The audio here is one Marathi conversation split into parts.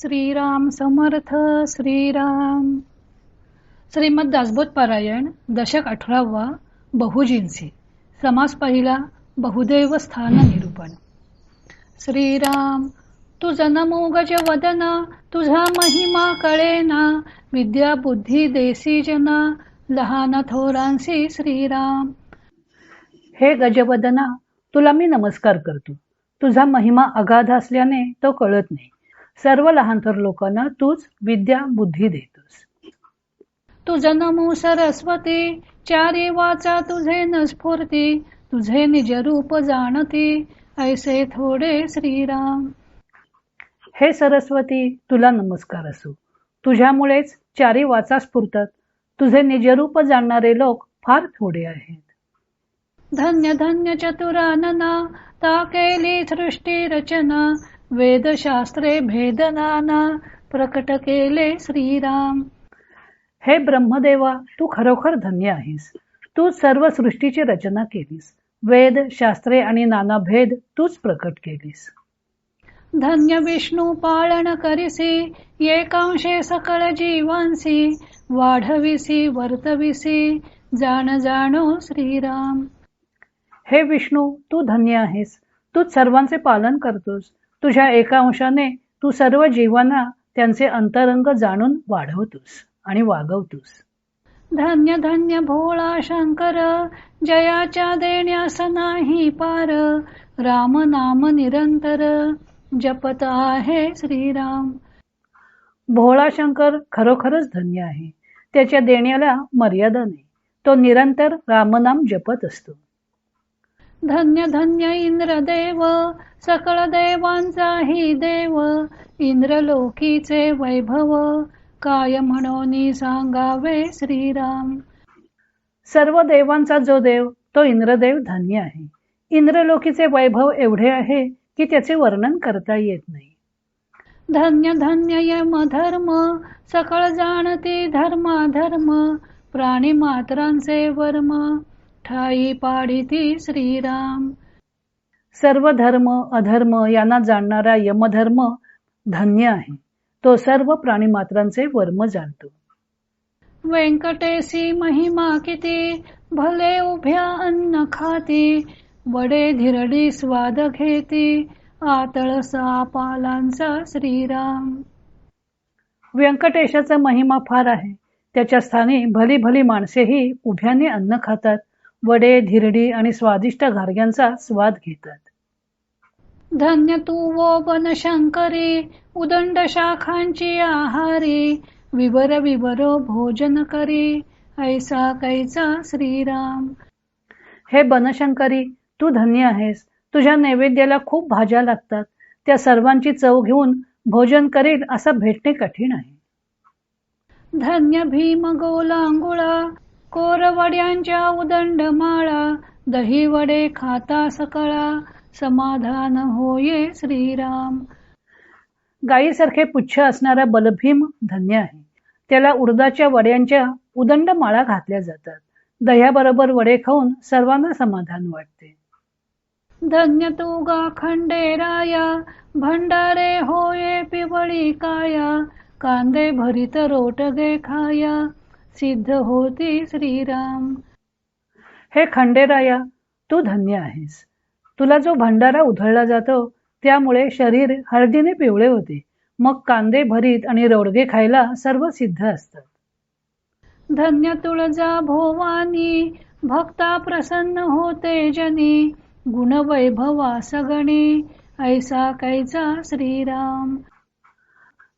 श्रीराम समर्थ श्रीराम. श्रीमद दासबोध पारायण दशक अठरावा बहुजिन्सी समास पहिला बहुदैव स्थान निरूपण. श्रीराम तुझ नमो गज वदना तुझा महिमा कळेना विद्या बुद्धी देसी जना लहान थोरांसी श्रीराम. हे गजवदना तुला मी नमस्कार करतो. तुझा महिमा अगाध असल्याने तो कळत नाही. सर्व लहानथोर लोकांना तूच विद्या बुद्धी देतोस. तुझ नमो सरस्वती चारी वाचा तुझे न स्फूर्ती तुझे निज रूप जाणती ऐसे थोडे श्रीराम. हे सरस्वती तुला नमस्कार असो. तुझ्यामुळेच चारी वाचा स्फुरतात. तुझे निजरूप जाणणारे लोक फार थोडे आहेत. धन्य धन्य चतुरानना ता केली सृष्टी रचना वेदशास्त्रे भेदनाना प्रकट केले श्रीराम. हे ब्रह्मदेवा तू खरोखर धन्य आहेस. तू सर्व सृष्टीची रचना केलीस. वेद शास्त्रे आणि नाना भेद तूच प्रकट केलीस. धन्य विष्णू पाळण करिसी एकांशे सकळ जीवांसी वाढविसी वर्तविसी जाण जाणो श्रीराम. हे विष्णू तू धन्य आहेस. तू सर्वांचे पालन करतोस. तुझ्या एका अंशाने तू सर्व जीवांना त्यांचे अंतरंग जाणून वाढवतोस आणि वागवतोस. धन्य धन्य भोळा शंकर जयाच्या देण्यास नाही पार. राम नाम निरंतर जपत आहे श्रीराम. भोळा शंकर खरोखरच धन्य आहे. त्याच्या देण्याला मर्यादा नाही. तो निरंतर रामनाम जपत असतो. धन्य धन्य इंद्रदेव सकळ देवांचाही देव इंद्रलोकीचे वैभव काय म्हणून सांगावे श्रीराम? सर्व देवांचा जो देव तो इंद्रदेव धन्य आहे. इंद्रलोकीचे वैभव एवढे आहे की त्याचे वर्णन करता येत नाही. धन्य धन्य यम धर्म सकळ जाणते धर्माधर्म प्राणी मात्रांचे वर्म ठाई पाडिती श्रीराम. सर्व धर्म अधर्म यांना जाणणारा यमधर्म धन्य आहे. तो सर्व प्राणीमात्रांचे वर्म जाणतो. व्यंकटेशी महिमा किती भले उभ्या अन्न खाती वडे धिरडी स्वाद घेती आतळसा पालांचा श्रीराम. व्यंकटेशाचा महिमा फार आहे. त्याच्या स्थानी भली भली माणसेही उभ्याने अन्न खातात. वडे धिरडी आणि स्वादिष्ट घारग्यांचा स्वाद घेतात. धन्य तू वो शंकरी उदंड शाखांची आहारी विवर विवर भोजन करी ऐसा कैचा श्रीराम. हे बनशंकरी तू धन्य आहेस. तुझ्या नैवेद्याला खूप भाज्या लागतात. त्या सर्वांची चव घेऊन भोजन करील असं भेटणे कठीण आहे. धन्य भीम गोलांगुळा कोरवड्यांच्या उदंड माळा दही वडे खाता सकळा समाधान होये श्रीराम. गायीसारखे पुच्छ असणारा बलभीम धन्य आहे. त्याला उडदाच्या वड्यांच्या उदंड माळा घातल्या जातात. दह्याबरोबर वडे खाऊन सर्वांना समाधान वाटते. धन्य तू गा खंडेराया भंडारे होये पिवळी काया कांदे भरीत रोटगे खाया. सिद्ध होती श्रीराम. हे खंडेराया तू धन्य आहेस. तुला जो भंडारा उधळला जातो त्यामुळे शरीर हळदीने पिवळे होते. मग कांदे भरीत आणि रोडगे खायला सर्व सिद्ध असतात. धन्य तुळजा भोवानी भक्ता प्रसन्न होते जनी. गुणवैभवा सगणी ऐसा कैचा श्रीराम.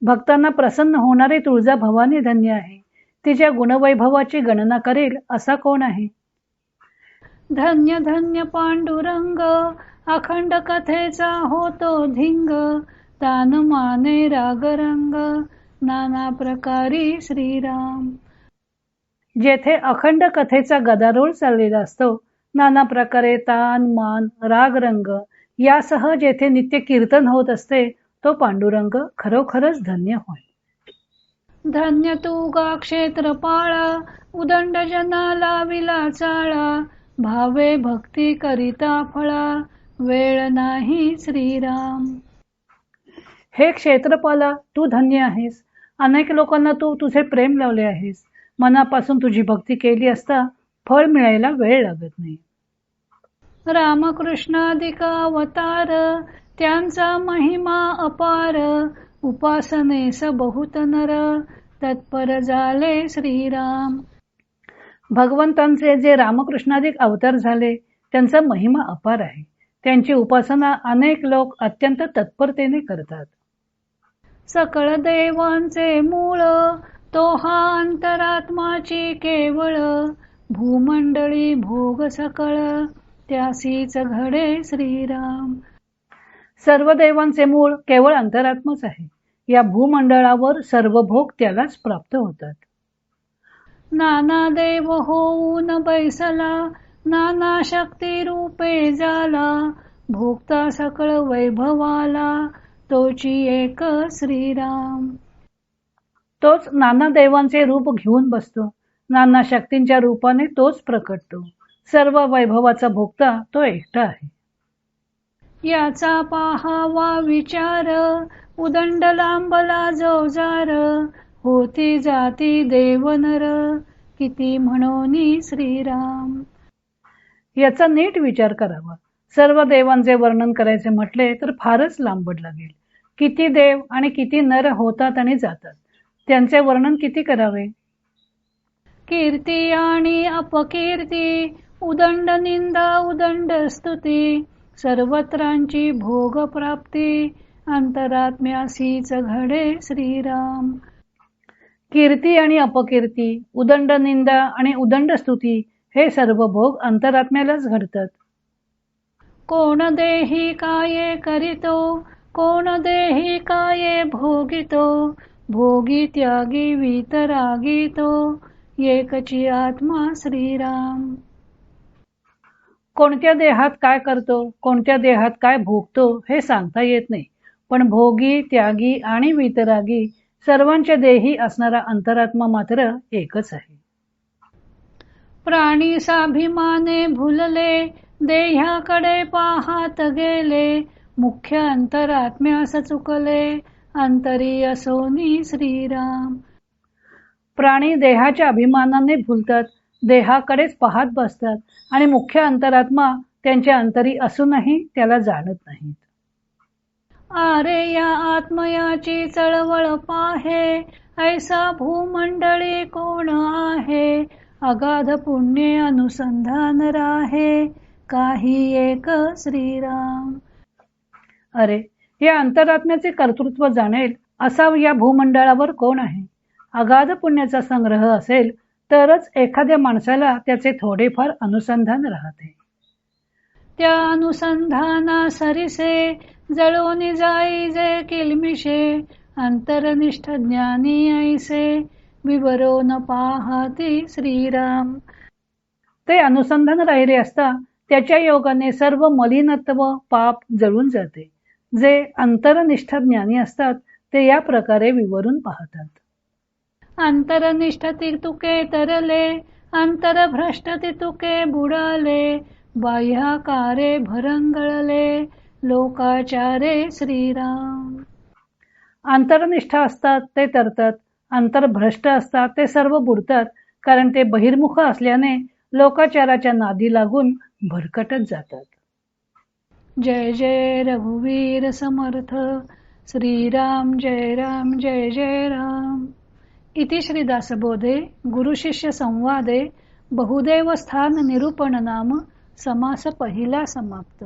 भक्तांना प्रसन्न होणारी तुळजा भवानी धन्य आहे. तिच्या गुणवैभवाची गणना करेल असा कोण आहे? धन्य धन्य पांडुरंग अखंड कथेचा होतो धिंग तान माने रागरंग नाना प्रकारी श्रीराम. जेथे अखंड कथेचा गदारोळ चाललेला असतो नाना प्रकारे तान मान राग रंग यासह जेथे नित्य कीर्तन होत असते तो पांडुरंग खरोखरच धन्य होय. धन्य तू गा क्षेत्र पाळा उदंड जनाला विला चाळा भावे भक्ती करिता फळा वेळ नाही श्रीराम. हे क्षेत्रपाला तू धन्य आहेस. अनेक लोकांना तू तुझे प्रेम लावले आहेस. मनापासून तुझी भक्ती केली असता फळ मिळायला वेळ लागत नाही. रामकृष्णाधिकावतार त्यांचा महिमा अपार. उपासनेस बहुत नर तत्पर झाले श्रीराम. भगवंतांचे जे रामकृष्णाधिक अवतार झाले त्यांचा महिमा अपार आहे. त्यांची उपासना अनेक लोक अत्यंत तत्परतेने करतात. सकळ देवांचे मूळ तो हा अंतरात्माची केवळ भूमंडळी भोग सकळ त्यासीच घडे श्रीराम. सर्व देवांचे मूळ केवळ अंतरात्माच आहे. या भूमंडळावर सर्व भोग त्यालाच प्राप्त होतात. नाना देव होऊन बैसला नाना शक्ती रूपे झाला भोगता सकळ वैभवाला तोची एक श्रीराम. तोच नाना देवांचे रूप घेऊन बसतो. नाना शक्तींच्या रूपाने तोच प्रकटतो. सर्व वैभवाचा भोगता तो एकटा आहे. याचा पाहावा विचार उदंड लांबला जोजार होती जाती देवनर किती म्हणून श्रीराम. याचा नीट विचार करावा. सर्व देवांचे वर्णन करायचे म्हटले तर फारच लांबड लागेल. किती देव आणि किती नर होतात आणि जातात. त्यांचे वर्णन किती करावे? कीर्ती आणि अपकीर्ती उदंड निंदा उदंड स्तुती सर्वत्रांची भोग प्राप्ती अंतरात्म्यासीच घडे श्रीराम. कीर्ती आणि अपकीर्ती उदंड निंदा आणि उदंड स्तुती हे सर्व भोग अंतरात्म्यालाच घडतात. कोण देही काये करीतो कोण देही काये भोगितो भोगी त्यागी वितरागी तो एकची आत्मा श्रीराम. कोणत्या देहात काय करतो कोणत्या देहात काय भोगतो हे सांगता येत नाही. पण भोगी त्यागी आणि वितरागी सर्वांच्या देही असणारा अंतरात्मा मात्र एकच आहे. प्राणी साभिमाने भुलले देह्याकडे पाहात गेले मुख्य अंतरात्म्यास चुकले अंतरी असोनी श्रीराम. प्राणी देहाच्या अभिमानाने भूलतात देहाकडेच पाहत बसतात आणि मुख्य अंतरात्मा त्यांच्या अंतरी असूनही त्याला जाणत नाहीत. अरे या आत्मयाची चळवळ पाहे ऐसा भूमंडळी कोण आहे? अगाध पुण्य अनुसंधान राहे काही एक श्रीराम. अरे या अंतरात्म्याचे कर्तृत्व जाणेल असा या भूमंडळावर कोण आहे? अगाध पुण्याचा संग्रह असेल तरच एखाद्या माणसाला त्याचे थोडेफार अनुसंधान राहते. त्या अनुसंधाना सरिसे जळून जाई जे किलमिशे अंतरनिष्ठ ज्ञानी ऐसे विवरो न पाहती श्रीराम. ते अनुसंधान राहिले असता त्याच्या योगाने सर्व मलिनत्व पाप जळून जाते. जे अंतरनिष्ठ ज्ञानी असतात ते या प्रकारे विवरून पाहतात. अंतरनिष्ठ तुके तरले अंतरभ्रष्ट तुके बुडाले बाह्याकारे भरंगळले लोकाचारे श्रीराम। अंतरनिष्ठ असतात ते तरतात अंतरभ्रष्ट असतात ते सर्व बुडतात कारण ते बहिर्मुख असल्याने लोकाचाराच्या नादी लागून भरकटत जातात। जय जय रघुवीर समर्थ श्रीराम जय राम जय जय राम। इति श्रीदासबोधे गुरुशिष्य संवादे बहुदेव स्थान निरूपण नाम समास पहिला समाप्त।